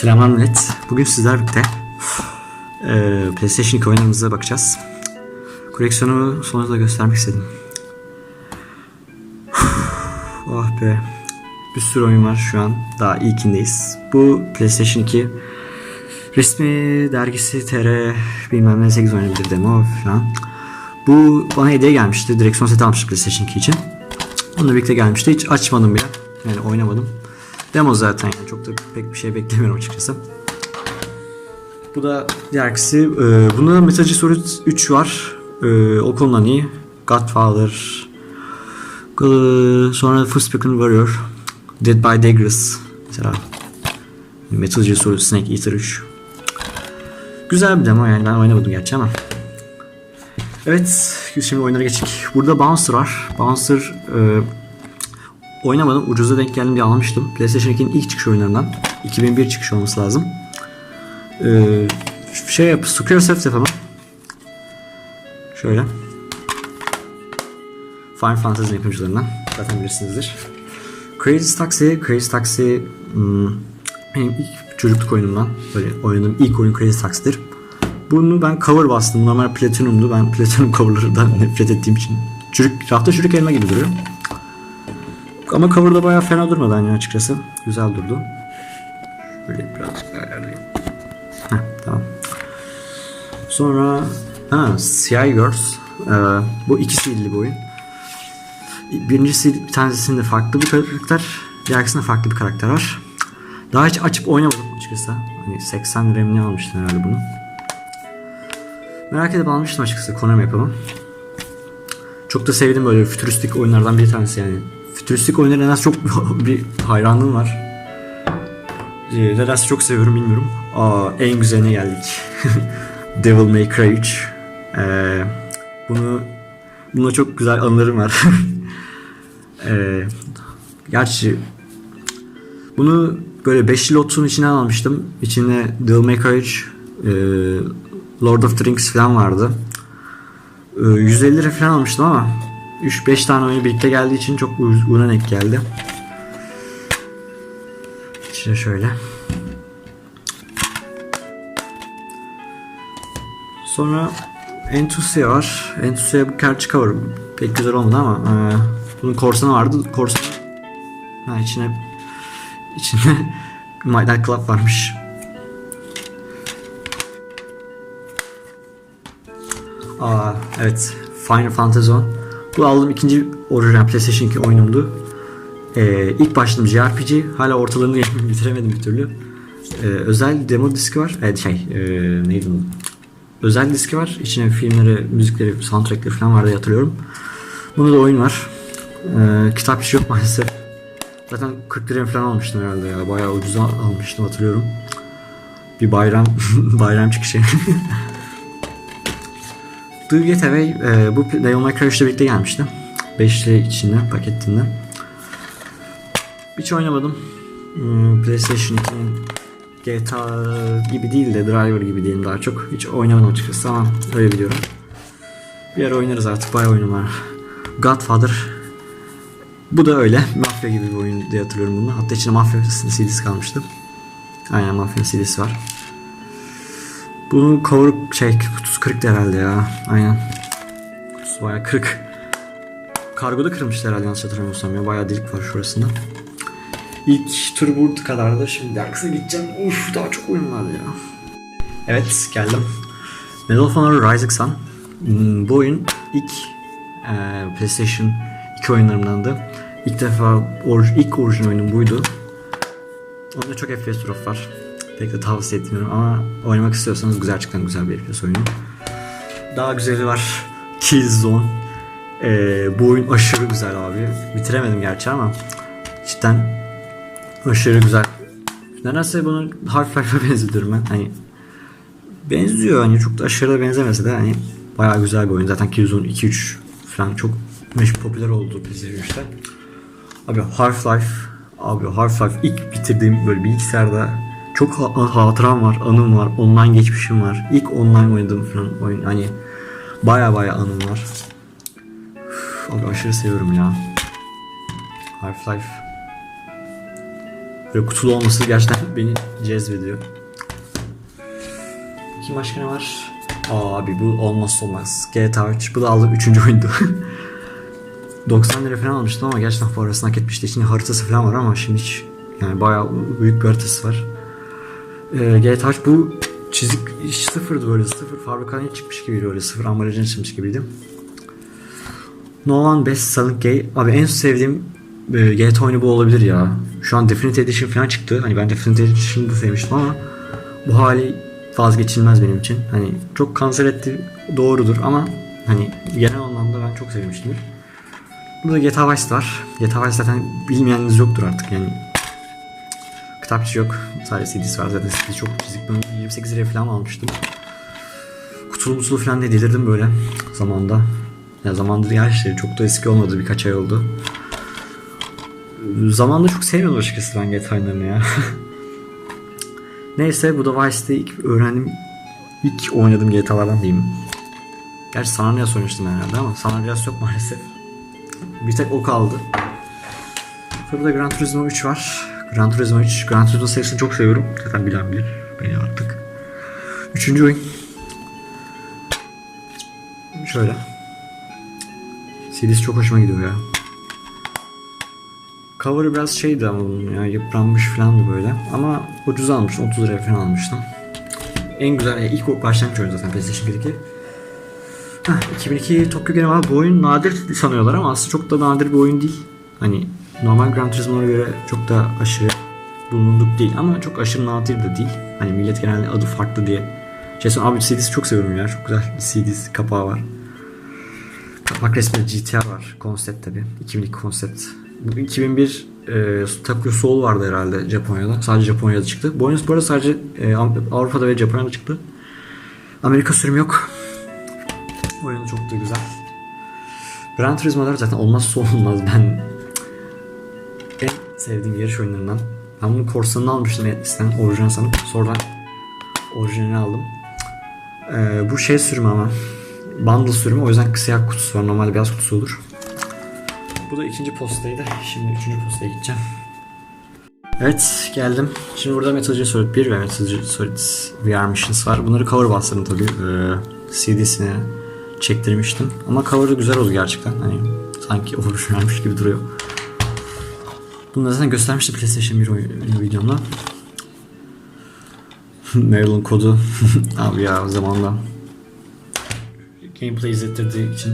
Selamlar millet. Bugün sizler birlikte eee, PlayStation 2 oyunlarımıza bakacağız. Koleksiyonu sonunda göstermek istedim. oh be. Bir sürü oyun var şu an. Daha ilkindeyiz. Bu PlayStation 2 resmi dergisi TR bilmem ne 8 oynayabilir demo falan. Bu bana hediye gelmişti. Direksiyon seti almıştım PlayStation 2 için. Onunla birlikte gelmişti. Hiç açmadım bile. Yani oynamadım. Demo zaten yani çok da pek bir şey beklemiyorum açıkçası. Bu da diğerkisi. E, bunda Metal Gear Solid 3 var. E, o konudan iyi. Godfather. e, Sonra Forspoken Warrior. Dead by Dagger's. Mesela Metal Gear Solid Snake Eater 3. Güzel bir demo yani ben oynamadım gerçi ama. Evet şimdi oyunlara geçtik. Burada Bouncer var. Bouncer e, Oynamadım. Ucuza denk geldim diye almıştım. PlayStation 2'nin ilk çıkış oyunlarından. 2001 çıkış olması lazım. Ee, şey yap, Squaresoft yapalım. Şöyle. Final Fantasy yapımcılarından. Zaten bilirsinizdir. Crazy Taxi, Crazy Taxi hmm, benim ilk çocukluk oyunumdan. Böyle oynadığım ilk oyun Crazy Taxi'dir. Bunu ben cover bastım. Normal Platinum'du. Ben Platinum coverlarından nefret ettiğim için. Çürük, rafta çürük elma gibi duruyor. Ama cover'da bayağı fena durmadı yani açıkçası. Güzel durdu. Böyle biraz ayarlayayım. Heh, tamam. Sonra ha, CI Girls. Ee, bu iki CD'li bu oyun. Birincisi bir tanesinde farklı bir karakter. Diğerisinde farklı bir karakter var. Daha hiç açıp oynamadım açıkçası. Hani 80 RAM'li almıştım herhalde bunu. Merak edip almıştım açıkçası Konami yapımı. Çok da sevdim böyle fütüristik oyunlardan bir tanesi yani. Fütüristik oyunlara en az çok bir hayranlığım var. Ee, Nedense çok seviyorum bilmiyorum. Aa, en güzeline geldik. Devil May Cry 3. Ee, bunu bununla çok güzel anılarım var. ee, gerçi bunu böyle 5 lotun içine almıştım. İçine Devil May Cry 3, e, Lord of the Rings falan vardı. E, 150 lira falan almıştım ama 3-5 tane oyunu birlikte geldiği için çok uyguna geldi. İşte şöyle. Sonra Entusia var. Entusia bu gerçi cover pek güzel olmadı ama e, bunun korsanı vardı. Korsan ha, içine içinde Midnight Club varmış. Aa evet Final Fantasy 10. Bu aldığım ikinci orijinal PlayStation 2 oyunumdu. Ee, ilk başladım JRPG. Hala ortalarını bitiremedim bir türlü. Ee, özel demo diski var. Evet şey e, neydi bu? Özel diski var. İçine filmleri, müzikleri, soundtrackleri falan var diye hatırlıyorum. Bunda da oyun var. Ee, kitapçı yok maalesef. Zaten 40 liraya falan almıştım herhalde ya. Bayağı ucuza almıştım hatırlıyorum. Bir bayram bayram çıkışı. The Getaway e, bu Devil May Cry 3'le birlikte gelmişti. 5'li içinde paketinde. Hiç oynamadım. Hmm, PlayStation 2'nin GTA gibi değil de Driver gibi diyeyim daha çok. Hiç oynamadım açıkçası ama öyle biliyorum. Bir ara oynarız artık bayağı oyunum var. Godfather. Bu da öyle. Mafya gibi bir oyun diye hatırlıyorum bunu. Hatta içinde Mafya CD'si kalmıştı. Aynen Mafya CD'si var. Bunun cover şey kutusu kırıktı herhalde ya. Aynen. Kutusu bayağı kırık. Kargoda kırmıştı herhalde yanlış hatırlamıyorsam ya. Bayağı delik var şurasında. İlk tur bu kadardı. Şimdi arkasına gideceğim. Uf daha çok oyun var ya. Evet geldim. Medal of Honor Rising Sun. Hmm, Bu oyun ilk e, PlayStation 2 oyunlarımdandı. İlk defa or, ilk orijinal oyunum buydu. Onda çok FPS drop var. Pek de tavsiye etmiyorum ama oynamak istiyorsanız güzel çıkan güzel bir FPS oyunu. Daha güzeli var. Killzone. Ee, bu oyun aşırı güzel abi. Bitiremedim gerçi ama cidden aşırı güzel. Nedense bunu Half-Life'a benzetiyorum ben. Hani benziyor hani çok da aşırı da benzemese de hani bayağı güzel bir oyun. Zaten Killzone 2-3 falan çok meş popüler oldu PlayStation 3'te. Abi Half-Life abi Half-Life ilk bitirdiğim böyle bilgisayarda çok ha- hatıram var, anım var, online geçmişim var. İlk online oynadığım falan oyun hani baya baya anım var. Üf, abi aşırı seviyorum ya. Half-Life. Böyle kutulu olması gerçekten beni cezbediyor. Kim başka ne var? Aa, abi bu olmazsa olmaz. GTA 3. Bu da aldığım 3. oyundu. 90 lira falan almıştım ama gerçekten parasını hak etmişti. Şimdi haritası falan var ama şimdi hiç yani bayağı büyük bir haritası var. Ee, GTA 3 bu çizik hiç sıfırdı böyle sıfır fabrikadan hiç çıkmış gibiydi öyle sıfır ambalajın çıkmış gibiydi. Nolan Best Selling Game abi en sevdiğim e, GTA oyunu bu olabilir ya. Şu an Definitive Edition falan çıktı. Hani ben Definitive Edition'ı da sevmiştim ama bu hali vazgeçilmez benim için. Hani çok kanser etti doğrudur ama hani genel anlamda ben çok sevmiştim. Burada GTA Vice var. GTA Vice zaten bilmeyeniniz yoktur artık yani. Kitapçı yok. Sadece CD'si var zaten CD çok çizik. Ben 28 liraya falan almıştım. Kutulu mutulu falan diye delirdim böyle zamanda. Ya zamandır işte çok da eski olmadı birkaç ay oldu. Zamanda çok sevmiyordum açıkçası ben GTA oyunlarını ya. Neyse bu da Vice'de ilk öğrendim ilk oynadığım GTA'lardan diyeyim. Gerçi San Andreas oynamıştım herhalde ama San Andreas yok maalesef. Bir tek o kaldı. Burada Gran Turismo 3 var. Gran Turismo 3. Gran Turismo serisini çok seviyorum. Zaten bilen bilir beni artık. Üçüncü oyun. Şöyle. CD'si çok hoşuma gidiyor ya. Cover'ı biraz şeydi ama bunun ya yıpranmış falandı böyle. Ama ucuz almıştım 30 liraya falan almıştım. En güzel yani ilk başlangıç oyunu zaten PlayStation 2'deki. Heh, 2002 Tokyo Game. Bu oyun nadir sanıyorlar ama aslında çok da nadir bir oyun değil. Hani normal Gran Turismo'ya göre çok da aşırı bulunduk değil ama çok aşırı nadir de değil. Hani millet genelde adı farklı diye. Şey abi CD'si çok seviyorum ya. Çok güzel bir CD'si kapağı var. Kapak resmi GTR var. Konsept tabi. 2002 konsept. Bu 2001 e, Tokyo Soul vardı herhalde Japonya'da. Sadece Japonya'da çıktı. Bu oyun bu arada sadece e, Avrupa'da ve Japonya'da çıktı. Amerika sürüm yok. Oyunu çok da güzel. Gran Turismo'lar zaten olmazsa olmaz. Ben en sevdiğim yarış oyunlarından. Ben bunu korsanını almıştım eskiden orijinal sanıp. Sonradan orijinalini aldım. Ee, bu şey sürümü ama. Bundle sürümü. O yüzden siyah kutusu var. Normalde beyaz kutusu olur. Bu da ikinci postaydı. Şimdi üçüncü postaya gideceğim. Evet geldim. Şimdi burada Metal Gear Solid 1 ve Metal Gear Solid VR Missions var. Bunları cover bastırdım tabii. Ee, CD'sine çektirmiştim. Ama cover'ı güzel oldu gerçekten. Hani sanki orijinalmiş gibi duruyor. Da zaten göstermiştim PlayStation 1 oyun videomda. Maryland kodu. Abi ya zamanla gameplay izlettirdiği için.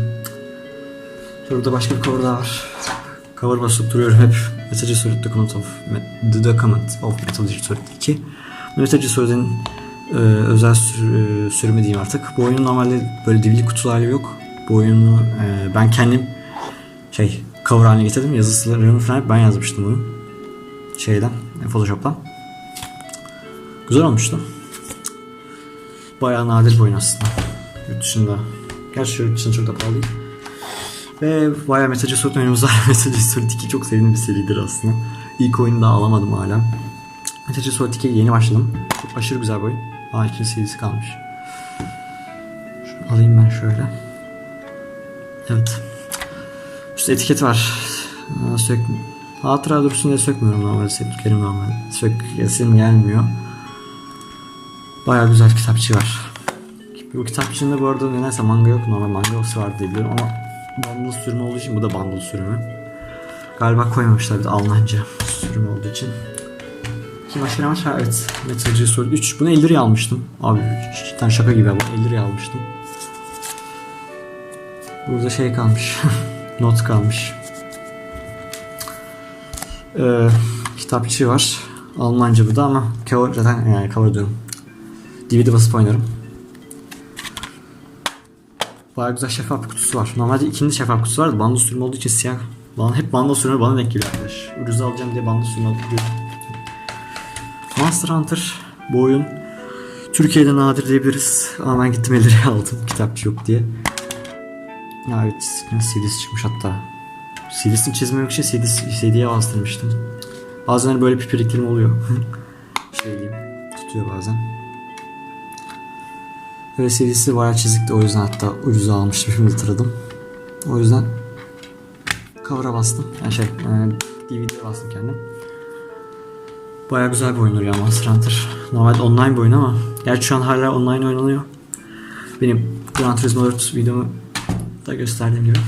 Burada başka bir cover daha var. Cover basıp duruyorum hep. Metal Gear Solid Document of, The Document of Metal Gear Solid 2. Metal Gear Solid'in e, özel sür, e, diyeyim artık. Bu oyunun normalde böyle DVD kutuları yok. Bu oyunu e, ben kendim şey cover haline getirdim. Yazısılarını falan ben yazmıştım bunu. Şeyden, e, Photoshop'tan. Güzel olmuştu. Bayağı nadir bir oyun aslında. Yurt dışında. Gerçi yurt dışında çok da pahalı değil. Ve bayağı Metal Gear Solid oyunumuz var. Metal Gear Solid 2 çok sevdiğim bir seridir aslında. İlk oyunu daha alamadım hala. Metal Gear Solid 2'ye yeni başladım. Çok aşırı güzel bir oyun. Aa ikinci serisi kalmış. Şunu alayım ben şöyle. Evet. Etiket var. Aa, sök... Hatıra dursun diye sökmüyorum normalde. Sökerim normal. Sökesim gelmiyor. Bayağı güzel kitapçı var. Bu kitapçının bu arada nedense manga yok. Normal mangası var diye biliyorum ama bundle sürümü olduğu için bu da bundle sürümü. Galiba koymamışlar bir de Almanca sürümü olduğu için. Kim başka ne evet. Metal Gear Solid 3. Bunu 50 liraya almıştım. Abi cidden şaka gibi ama 50 liraya almıştım. Burada şey kalmış. Not kalmış. Ee, kitapçı var. Almanca bu da ama cover zaten yani cover diyorum. DVD basıp oynarım. Bayağı güzel şeffaf kutusu var. Normalde ikinci şeffaf kutusu vardı. Banda sürümü olduğu için siyah. Bana, hep banda sürümü bana denk geliyor arkadaş. Ucuz alacağım diye banda sürümü alıp. Monster Hunter bu oyun Türkiye'de nadir diyebiliriz. Ama ben gittim 50 liraya aldım kitapçı yok diye. Ya evet CD'si çıkmış hatta. CD'sini çizmemek için CD, CD'ye bastırmıştım. Bazen hani böyle pipiriklerim oluyor. şey diyeyim tutuyor bazen. Böyle CD'si bayağı çizikti o yüzden hatta ucuza almıştım şimdi hatırladım. O yüzden cover'a bastım. Yani şey e, DVD'ye bastım kendim. Baya güzel bir oyundur ya Monster Hunter. Normalde online bir oyun ama gerçi şu an hala online oynanıyor. Benim Gran Turismo 4 videomu da gösterdiğim gibi.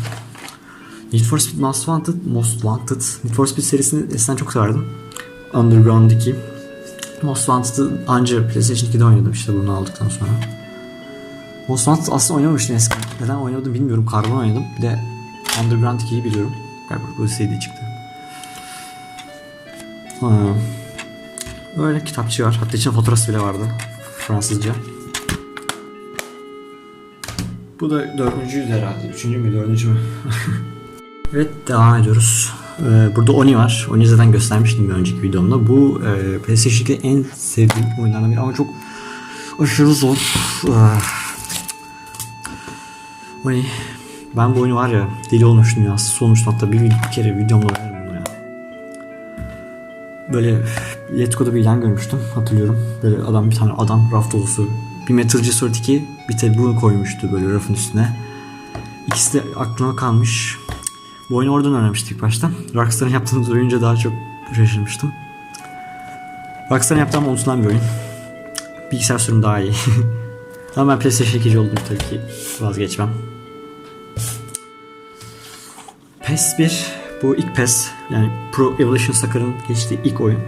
Need for Speed Most Wanted, Most Wanted. Need for Speed serisini eskiden çok severdim. Underground 2. Most Wanted'ı anca PlayStation 2'de oynadım işte bunu aldıktan sonra. Most Wanted aslında oynamamıştım eskiden. Neden oynadım bilmiyorum. Carbon oynadım. Bir de Underground 2'yi biliyorum. Galiba bu CD çıktı. Ha. Öyle kitapçı var. Hatta içinde fotoğrafı bile vardı. Fransızca. Bu da dördüncüydü herhalde. Üçüncü mü dördüncü mü? evet devam ediyoruz. Ee, burada Oni var. Oni zaten göstermiştim bir önceki videomda. Bu e, PlayStation 2'de en sevdiğim oyunlardan biri ama çok aşırı zor. Ah. Oni. Ben bu oyunu var ya deli olmuştum ya. Hastası olmuştum hatta bir, bir kere videomda oynadım bunu ya. Böyle Letgo'da bir ilan görmüştüm hatırlıyorum. Böyle adam bir tane adam raf dolusu. Bir Metal Gear Solid 2 bir de bunu koymuştu böyle rafın üstüne. İkisi de aklıma kalmış. Bu oyunu oradan öğrenmiştik ilk başta. Rockstar'ın yaptığını duyunca daha çok şaşırmıştım. Rockstar'ın yaptığı ama unutulan bir oyun. Bilgisayar sürüm daha iyi. ama ben PlayStation 2'ci oldum tabii ki vazgeçmem. PES 1 bu ilk PES yani Pro Evolution Soccer'ın geçtiği ilk oyun.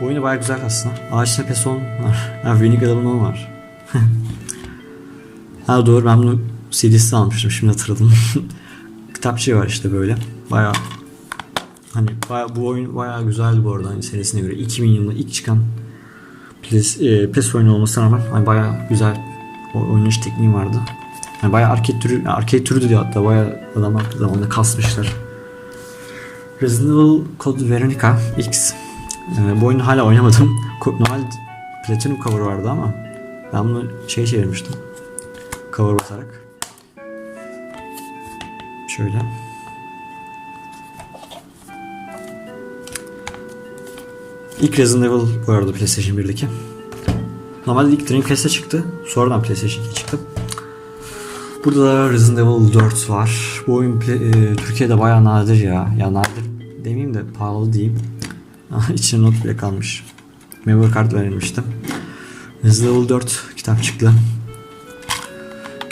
Bu oyunu baya güzel aslında. Ağaçta PES 10 var. Ha Winning Eleven 10 var. ha doğru ben bunu CD'si almıştım şimdi hatırladım. Kitapçı var işte böyle. Baya hani baya, bu oyun baya güzeldi bu arada hani serisine göre. 2000 yılında ilk çıkan PES, e, PES oyunu olmasına rağmen hani baya güzel oynayış tekniği vardı. Yani bayağı arcade türü, arcade türü diyor hatta bayağı adamlar zamanında kasmışlar. Resident Evil Code Veronica X. Ee, bu oyunu hala oynamadım. Normal Platinum cover vardı ama ben bunu şey çevirmiştim. Cover basarak. Şöyle. İlk Resident Evil bu arada PlayStation 1'deki. Normalde ilk Dreamcast'e çıktı. Sonradan PlayStation 2 çıktı. Burada da Resident Evil 4 var. Bu oyun e, Türkiye'de bayağı nadir ya. Ya nadir demeyeyim de pahalı diyeyim. İçine not bile kalmış. Memory card verilmişti. Resident Evil 4 kitap çıktı.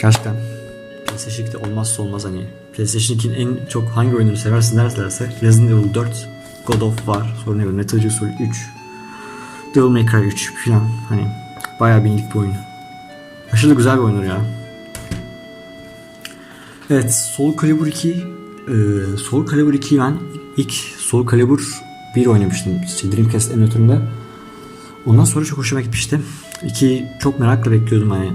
Gerçekten PlayStation 2'de olmazsa olmaz hani. PlayStation 2'nin en çok hangi oyununu seversin derlerse Resident Evil 4, God of War, sonra ne Metal Gear Solid 3, Devil May Cry 3 falan hani bayağı bilindik bir oyun. Aşırı güzel bir oyundur ya. Evet, Soul Calibur 2 e, Soul Calibur 2'yi ben ilk Soul Calibur 1 oynamıştım işte Dreamcast emülatöründe. Ondan sonra çok hoşuma gitmişti. 2'yi çok merakla bekliyordum hani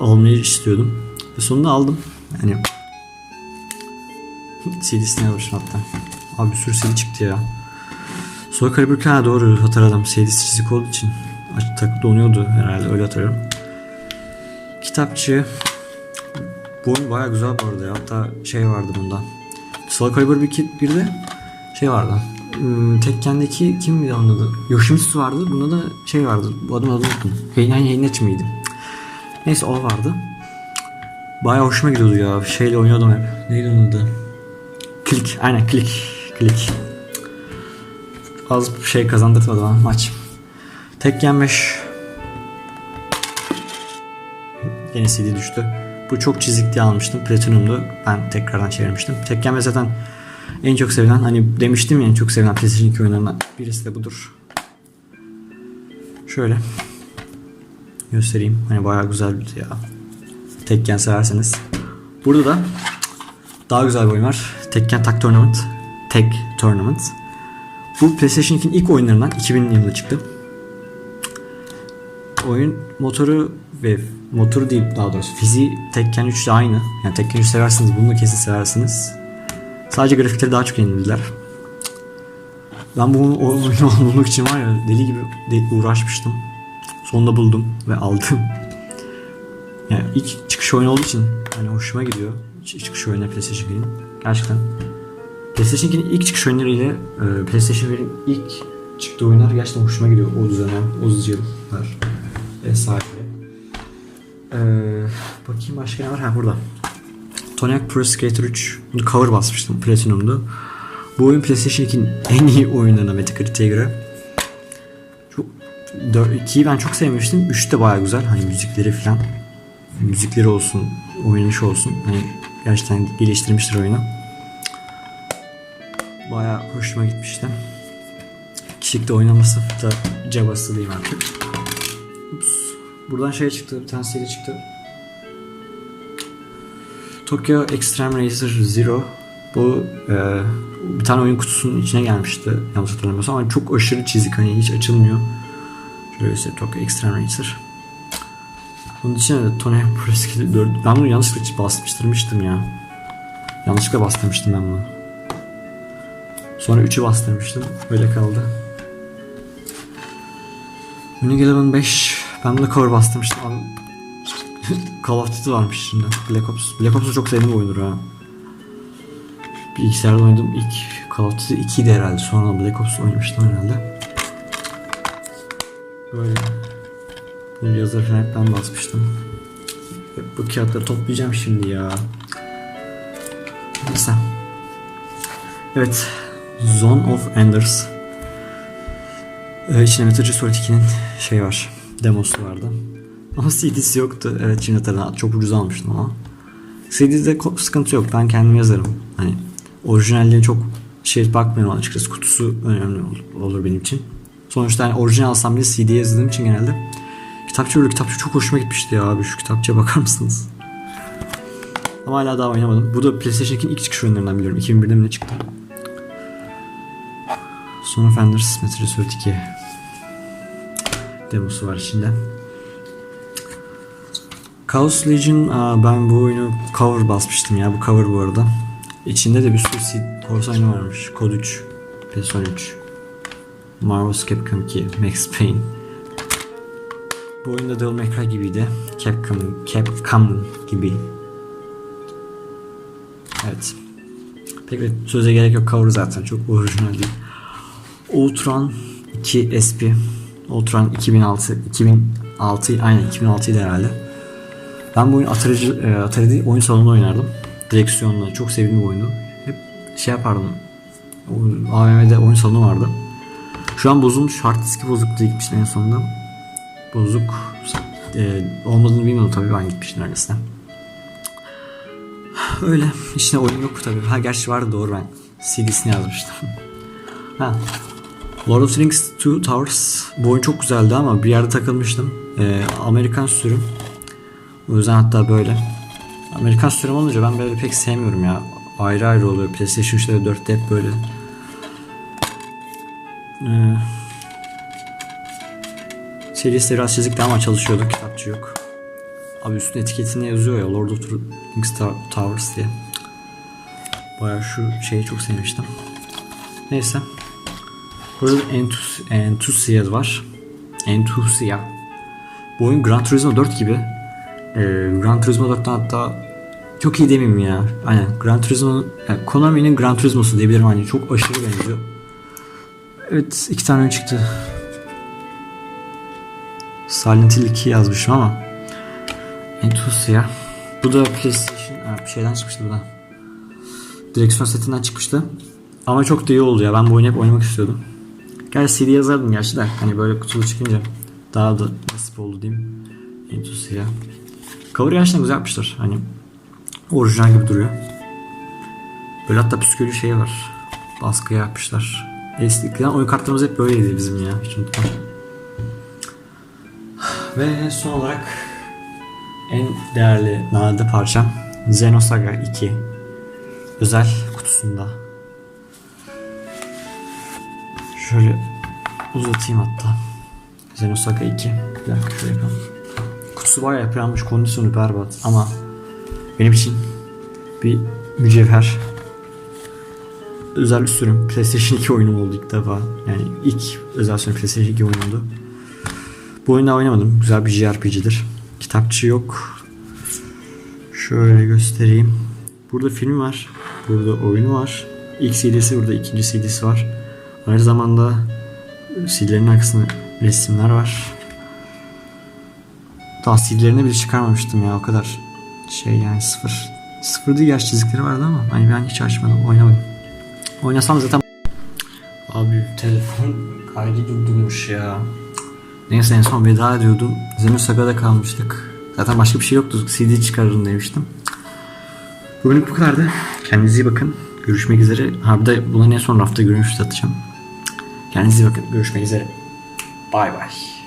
almayı istiyordum. Ve sonunda aldım. Yani CD'sine almışım hatta. Abi bir sürü CD çıktı ya. Soul Calibur 2 ha doğru hatırladım. CD'si çizik olduğu için takıp donuyordu herhalde öyle hatırlıyorum. Kitapçı bu oyun baya güzel bu arada ya. Hatta şey vardı bunda. Soul Calibur 1'de şey vardı. Hmm, Tekken'deki kim miydi onun adı? Yoshimitsu vardı. Bunda da şey vardı. Bu adını unuttum. Heinan Heinechi miydi? Neyse o vardı. Baya hoşuma gidiyordu ya. Şeyle oynuyordum hep. Neydi onun adı? Klik. Aynen klik. Klik. Az şey kazandırmadı bana maç. Tekken 5 Yine CD düştü. Bu çok çizik diye almıştım. Platinum'du. Ben tekrardan çevirmiştim. Tekken ve zaten en çok sevilen hani demiştim ya en çok sevilen PlayStation 2 oyunlarından birisi de budur. Şöyle göstereyim. Hani bayağı güzel bir ya. Tekken severseniz. Burada da daha güzel bir oyun var. Tekken Tag Tournament. Tag Tournament. Bu PlayStation 2'nin ilk oyunlarından 2000 yılında çıktı. Oyun motoru ve motoru değil daha doğrusu fiziği Tekken 3 ile aynı. Yani Tekken 3 seversiniz bunu kesin seversiniz. Sadece grafikleri daha çok yenildiler. Ben bu oyunu bulmak için var ya deli gibi uğraşmıştım. Sonunda buldum ve aldım. Yani ilk çıkış oyunu olduğu için hani hoşuma gidiyor. Ç- Çıkış oyunu PlayStation 2'nin. Gerçekten. PlayStation 2'nin ilk çıkış oyunları ile e, PlayStation 1'in ilk çıktığı oyunlar gerçekten hoşuma gidiyor. O dönem, o yıllar vesaire. Ee, bakayım başka ne var? Ha burada. Hawk Pro Skater 3. Bunu cover basmıştım. Platinum'du. Bu oyun PlayStation 2'nin en iyi oyunlarına Metacritic'e göre. 2'yi ben çok sevmiştim. 3 de baya güzel. Hani müzikleri falan. Müzikleri olsun, oynanışı olsun. Hani gerçekten geliştirmiştir oyunu. Baya hoşuma gitmişti. Kişilikte oynaması da cabası diyeyim artık. Ups. Buradan şey çıktı, bir tane seri çıktı. Tokyo Extreme Racer Zero. Bu e, bir tane oyun kutusunun içine gelmişti. Yanlış hatırlamıyorsam ama çok aşırı çizik hani hiç açılmıyor. Şöyle göstereyim Tokyo Extreme Racer. Bunun içine de Tony Pro Skill 4. Ben bunu yanlışlıkla bastırmıştım ya. Yanlışlıkla bastırmıştım ben bunu. Sonra 3'ü bastırmıştım. Öyle kaldı. Unique Eleven 5. Ben buna cover bastırmıştım. Call of Duty varmış şimdi. Black Ops. Black Ops'u çok sevdiğim oyundur ha. Bilgisayarda oynadım ilk Call of Duty 2'ydi herhalde. Sonra Black Ops oynamıştım herhalde. Böyle. Bunu yazarken hep ben basmıştım. Bu kağıtları toplayacağım şimdi ya. Neyse. Evet. Zone of Enders. Ee, içinde Metal Gear Solid 2'nin şey var. Demosu vardı. Ama CD'si yoktu. Evet şimdi hatırladım. Çok ucuz almıştım ama. CD'de sıkıntı yok. Ben kendim yazarım. Hani orijinalliğine çok şey bakmıyorum açıkçası. Kutusu önemli olur, benim için. Sonuçta hani orijinal alsam bile CD yazdığım için genelde. Kitapçı böyle kitapçı çok hoşuma gitmişti ya abi. Şu kitapçıya bakar mısınız? Ama hala daha oynamadım. Bu da PlayStation 2'nin ilk çıkış oyunlarından biliyorum. 2001'de mi ne çıktı? Son of Enders Metal Solid 2 demosu var içinde. Chaos Legion aa, ben bu oyunu cover basmıştım ya bu cover bu arada. İçinde de bir sürü oyunu varmış. Code 3, PlayStation 3, Marvel's Capcom 2, Max Payne. Bu oyunda Devil May Cry gibiydi. Capcom, Capcom gibi. Evet. Pek bir söze gerek yok cover zaten çok orijinal değil. Ultron 2 SP. Ultron 2006 2006 aynen 2006'ydı herhalde. Ben bu oyun Atari, e, Atari'de oyun salonunda oynardım. Direksiyonla çok sevdiğim bir oyundu. Hep şey yapardım. AVM'de oyun salonu vardı. Şu an bozulmuş. Hard diski bozuktu gitmiştim en sonunda. Bozuk e, olmadığını bilmiyordum tabii ben gitmiştim neredeyse. Öyle. İçinde oyun yok tabii. Ha gerçi vardı doğru ben. CD'sini yazmıştım. ha. Lord of the Rings Two Towers. Bu oyun çok güzeldi ama bir yerde takılmıştım. Ee, Amerikan sürüm. O yüzden hatta böyle. Amerikan sürüm olunca ben böyle pek sevmiyorum ya. Ayrı ayrı oluyor. PlayStation 3'te ve 4'te hep böyle. Ee, serisi biraz çizikti ama çalışıyordu. Kitapçı yok. Abi üstün etiketinde yazıyor ya Lord of the Rings Tow- Towers diye. Baya şu şeyi çok sevmiştim. Neyse. Burada Entus Enthusiast var. Enthusiast. Bu oyun Gran Turismo 4 gibi. Ee, Gran Turismo 4'ten hatta çok iyi demeyeyim ya. Aynen Gran Turismo yani Konami'nin Gran Turismo'su diyebilirim hani çok aşırı benziyor. Evet iki tane çıktı. Silent Hill 2 yazmışım ama Enthusiast. Bu da PlayStation ha, bir şeyden çıkmıştı bu da. Direksiyon setinden çıkmıştı. Ama çok da iyi oldu ya. Ben bu oyunu hep oynamak istiyordum. Gerçi CD yazardım gerçi de. Hani böyle kutulu çıkınca daha da nasip oldu diyeyim. Enthusiast. Cover gerçekten güzel yapmışlar. Hani orijinal gibi duruyor. Böyle hatta püskülü şey var. Baskı yapmışlar. Eskiden oyun kartlarımız hep böyleydi bizim ya. Hiç unutmam. Ve son olarak en değerli nadide parçam Xenosaga 2 özel kutusunda. Şöyle uzatayım hatta. Xenosaga 2. Bir dakika şöyle yapalım. Kutusu bayağı yapılanmış, kondisyonu berbat ama benim için bir mücevher. Özel bir sürüm. PlayStation 2 oyunum oldu ilk defa. Yani ilk özel sürüm PlayStation 2 oyunumdu. Bu oyunu oynamadım. Güzel bir JRPG'dir. Kitapçı yok. Şöyle göstereyim. Burada film var. Burada oyunu var. İlk CD'si burada. ikinci CD'si var. Aynı zamanda CD'lerin arkasında resimler var. Daha CD'lerini bile çıkarmamıştım ya. O kadar şey yani sıfır. Sıfır değil yaş çizikleri vardı ama hani ben hiç açmadım. Oynamadım. Oynasam zaten Abi telefon kaydı durdurmuş ya. Neyse en son veda ediyordum. Zemir Saga'da kalmıştık. Zaten başka bir şey yoktu. CD çıkarırım demiştim. Bugünlük bu kadardı. Kendinize iyi bakın. Görüşmek üzere. Ha bir de bunların en son rafta görünüş atacağım. Kendinize iyi bakın. Görüşmek üzere. Bay bay.